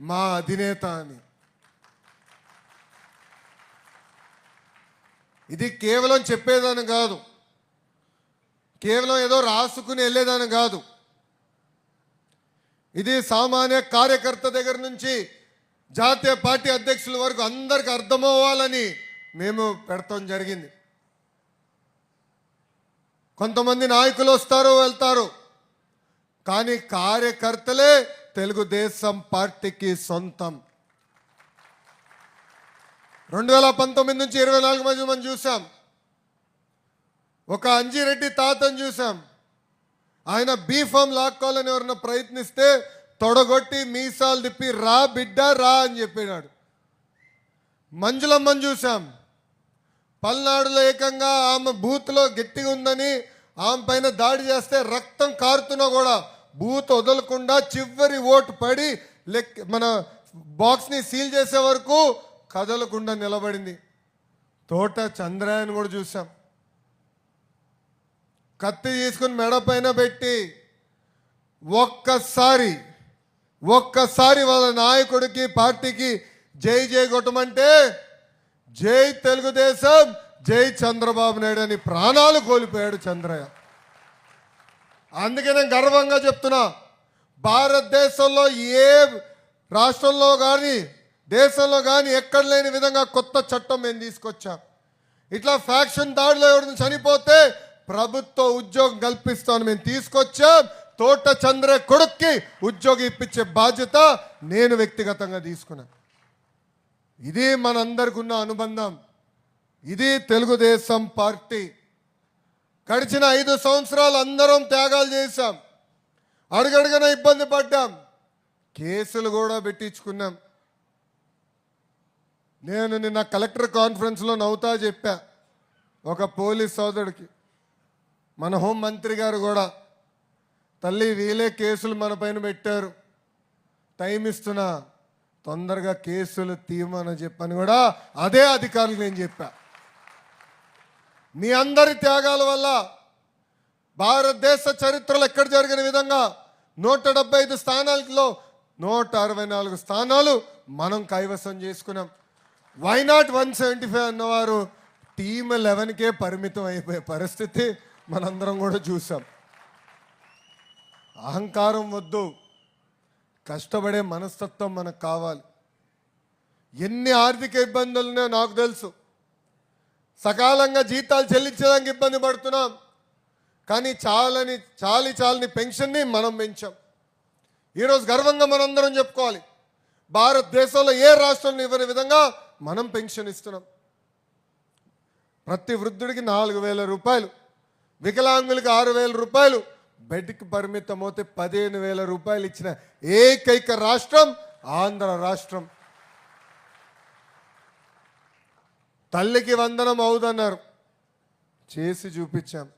మా అధినేత అని. ఇది కేవలం చెప్పేదాని కాదు. కేవలం ఏదో రాసుకుని వెళ్ళేదాని కాదు. ఇది సామాన్య కార్యకర్త దగ్గర నుంచి జాతీయ పార్టీ అధ్యక్షుల వరకు అందరికి అర్థమవ్వాలని మేము పెడతాం జరిగింది. కొంతమంది నాయకులు వస్తారు వెళ్తారు. కానీ కార్యకర్తలే తెలుగుదేశం పార్టీకి సొంతం. రెండు వేల పంతొమ్మిది నుంచి ఇరవై నాలుగు మధ్య మనం చూసాం. ఒక అంజిరెడ్డి తాతను చూసాం. ఆయన బీఫామ్ లాక్కోవాలని ఎవరన్నా ప్రయత్నిస్తే తొడగొట్టి మీసాలు తిప్పి రా బిడ్డ రా అని చెప్పినాడు. మంజులమ్మని చూసాం. పల్నాడులో ఏకంగా ఆమె బూత్లో గట్టిగా ఉందని ఆమె పైన దాడి చేస్తే రక్తం కారుతున్నా కూడా బూత్ వదలకుండా చివరి ఓటు పడి లెక్ మన బాక్స్ని సీల్ చేసే వరకు కదలకుండా నిలబడింది. తోట చంద్రాయని కూడా చూసాం. కత్తి తీసుకుని మెడ పైన పెట్టి ఒక్కసారి ఒక్కసారి వాళ్ళ నాయకుడికి పార్టీకి జై జై కొట్టమంటే జై తెలుగుదేశం జై చంద్రబాబు నాయుడు అని ప్రాణాలు కోల్పోయాడు చంద్రయ్య. అందుకే నేను గర్వంగా చెప్తున్నా. భారతదేశంలో ఏ రాష్ట్రంలో కానీ దేశంలో కానీ ఎక్కడ లేని విధంగా కొత్త చట్టం మేము తీసుకొచ్చాం. ఇట్లా ఫ్యాక్షన్ దాడిలో ఎవరిని చనిపోతే ప్రభుత్వ ఉద్యోగం కల్పిస్తాను మేము తీసుకొచ్చాం. తోట చంద్ర కొడుక్కి ఉద్యోగం ఇప్పించే బాధ్యత నేను వ్యక్తిగతంగా తీసుకున్నాను ఇది మనందరికి ఉన్న అనుబంధం. ఇది తెలుగుదేశం పార్టీ. గడిచిన ఐదు సంవత్సరాలు అందరం త్యాగాలు చేశాం. అడుగడుగున ఇబ్బంది పడ్డాం. కేసులు కూడా పెట్టించుకున్నాం. నేను నిన్న కలెక్టర్ కాన్ఫరెన్స్లో నవ్వుతా చెప్పా. ఒక పోలీస్ సోదరుడికి. మన హోం మంత్రి గారు కూడా తల్లి వీలే కేసులు మన పైన పెట్టారు. టైం ఇస్తున్నా. తొందరగా కేసులు తీయమని చెప్పని కూడా అదే అధికారులు నేను చెప్పాను మీ అందరి త్యాగాల వల్ల భారతదేశ చరిత్రలో ఎక్కడ జరిగిన విధంగా నూట డెబ్బై ఐదు స్థానాలలో నూట అరవై నాలుగు స్థానాలు మనం కైవసం చేసుకున్నాం. Why not one seventy five అన్నవారు? టీమ్ లెవెన్కే పరిమితం అయిపోయే పరిస్థితి మనందరం కూడా చూసాం. అహంకారం వద్దు. కష్టపడే మనస్తత్వం మనకు కావాలి. ఎన్ని ఆర్థిక ఇబ్బందులు ఉన్నాయో నాకు తెలుసు. సకాలంగా జీతాలు చెల్లించడానికి ఇబ్బంది పడుతున్నాం. కానీ చాలని చాలి చాలని పెన్షన్ని మనం పెంచాం. ఈరోజు గర్వంగా మనందరం చెప్పుకోవాలి. భారతదేశంలో ఏ రాష్ట్రంలో ఇవ్వని విధంగా మనం పెన్షన్ ఇస్తున్నాం. ప్రతి వృద్ధుడికి నాలుగు వేల రూపాయలు వికలాంగులకి ఆరు వేల రూపాయలు బెడ్కి పరిమితం అవుతే పదిహేను వేల రూపాయలు ఇచ్చిన ఏకైక రాష్ట్రం ఆంధ్ర రాష్ట్రం. తల్లికి వందనం అవుదన్నారు. చేసి చూపించాం.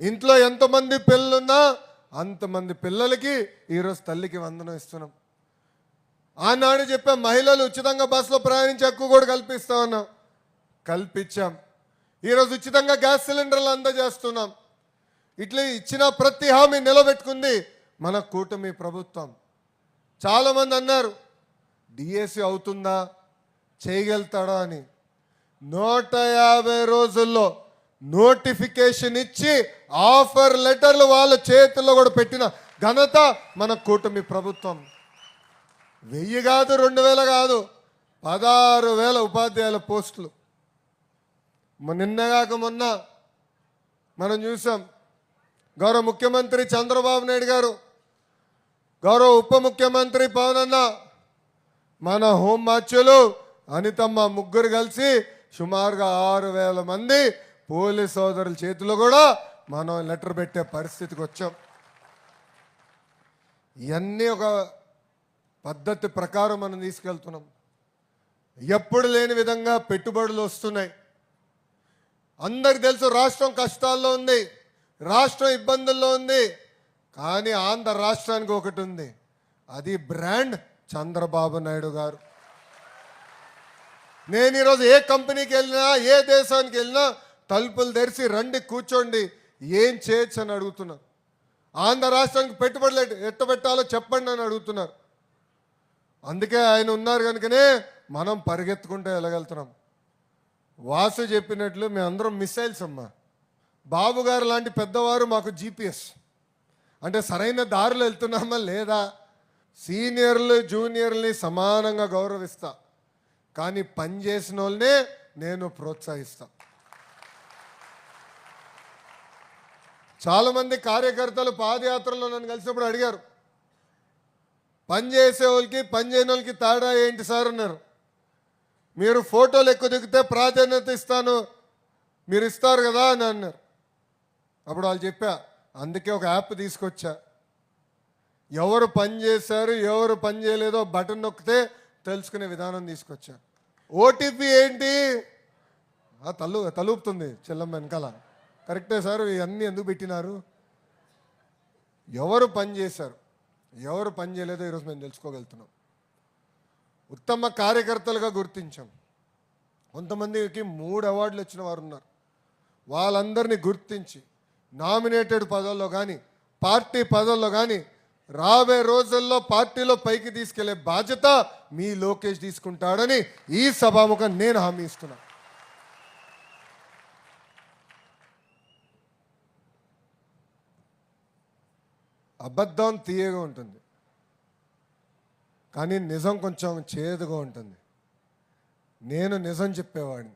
ఇంట్లో ఎంతమంది పిల్లలున్నా అంతమంది పిల్లలకి ఈరోజు తల్లికి వందనం ఇస్తున్నాం. ఆనాడు చెప్పాం మహిళలు ఉచితంగా బస్సులో ప్రయాణించే హక్కు కూడా కల్పిస్తా ఉన్నాం. కల్పించాం. ఈరోజు ఉచితంగా గ్యాస్ సిలిండర్లు అందజేస్తున్నాం. ఇట్లా ఇచ్చిన ప్రతి హామీ నిలబెట్టుకుంది మన కూటమి ప్రభుత్వం. చాలామంది అన్నారు డిఎస్సి అవుతుందా? చేయగలుగుతాడా? అని. నూట యాభై రోజుల్లో నోటిఫికేషన్ ఇచ్చి ఆఫర్ లెటర్లు వాళ్ళ చేతుల్లో కూడా పెట్టిన ఘనత మన కూటమి ప్రభుత్వం. వెయ్యి కాదు రెండు వేల కాదు పదహారు వేల ఉపాధ్యాయుల పోస్టులు. నిన్నగాక మొన్న మనం చూసాం గౌరవ ముఖ్యమంత్రి చంద్రబాబు నాయుడు గారు గౌరవ ఉప ముఖ్యమంత్రి పవన్ అన్న మన హోం మార్చులు అనితమ్మ ముగ్గురు కలిసి సుమారుగా ఆరు వేల మంది పోలీస్ సోదరుల చేతిలో కూడా మనం లెటర్ పెట్టే పరిస్థితికి వచ్చాం. ఇవన్నీ ఒక పద్ధతి ప్రకారం మనం తీసుకెళ్తున్నాం. ఎప్పుడు లేని విధంగా పెట్టుబడులు వస్తున్నాయి. అందరికి తెలుసు రాష్ట్రం కష్టాల్లో ఉంది రాష్ట్రం ఇబ్బందుల్లో ఉంది కానీ ఆంధ్ర రాష్ట్రానికి ఒకటి ఉంది. అది బ్రాండ్ చంద్రబాబు నాయుడు గారు. నేను ఈరోజు ఏ కంపెనీకి వెళ్ళినా ఏ దేశానికి వెళ్ళినా తలుపులు తెరిచి రండి కూర్చోండి. ఏం చేయొచ్చు అని అడుగుతున్నారు ఆంధ్ర రాష్ట్రానికి పెట్టుబడులు ఎట్ట- ఎట్ట పెట్టాలో చెప్పండి అని అడుగుతున్నారు అందుకే ఆయన ఉన్నారు కనుకనే మనం పరిగెత్తుకుంటూ వెళ్ళగలుగుతున్నాం. వాసు చెప్పినట్లు మేమందరం మిసైల్స్ అమ్మా. బాబు గారు లాంటి పెద్దవారు మాకు జీపీఎస్. అంటే సరైన దారిలో వెళ్తున్నామా లేదా? సీనియర్లు జూనియర్ని సమానంగా గౌరవిస్తా. కానీ పని చేసిన వాళ్ళనే నేను ప్రోత్సహిస్తా. చాలామంది కార్యకర్తలు పాదయాత్రలో నన్ను కలిసినప్పుడు అడిగారు పని చేసే వాళ్ళకి పని చేయని వాళ్ళకి తేడా ఏంటి సార్? అన్నారు. మీరు ఫోటోలు ఎక్కువ దిగితే ప్రాధాన్యత ఇస్తాను మీరు ఇస్తారు కదా అని అన్నారు. అప్పుడు వాళ్ళు చెప్పా అందుకే ఒక యాప్ తీసుకొచ్చా. ఎవరు పని చేశారు ఎవరు పని చేయలేదో బటన్ నొక్కితే తెలుసుకునే విధానం తీసుకొచ్చా ఓటీపీ ఏంటి? తల్లు తలుపుతుంది చెల్లమ్మ వెనకాల. కరెక్టే సార్ ఇవన్నీ ఎందుకు పెట్టినారు? ఎవరు పని చేశారు? ఎవరు పని చేయలేదో ఈరోజు మేము తెలుసుకోగలుగుతున్నాం. ఉత్తమ కార్యకర్తలుగా గుర్తించాం. కొంతమందికి మూడు అవార్డులు వచ్చిన వారు ఉన్నారు. వాళ్ళందరినీ గుర్తించి నామినేటెడ్ పదవుల్లో కానీ పార్టీ పదవుల్లో కానీ రాబోయే రోజుల్లో పార్టీలో పైకి తీసుకెళ్ళే బాధ్యత మీ లోకేష్ తీసుకుంటాడని ఈ సభాముఖం నేను హామీ ఇస్తున్నా. అబద్ధం తీయగా ఉంటుంది. కానీ నిజం కొంచెం చేదుగా ఉంటుంది. నేను నిజం చెప్పేవాడిని.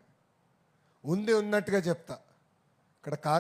ఉంది ఉన్నట్టుగా చెప్తా. ఇక్కడ కా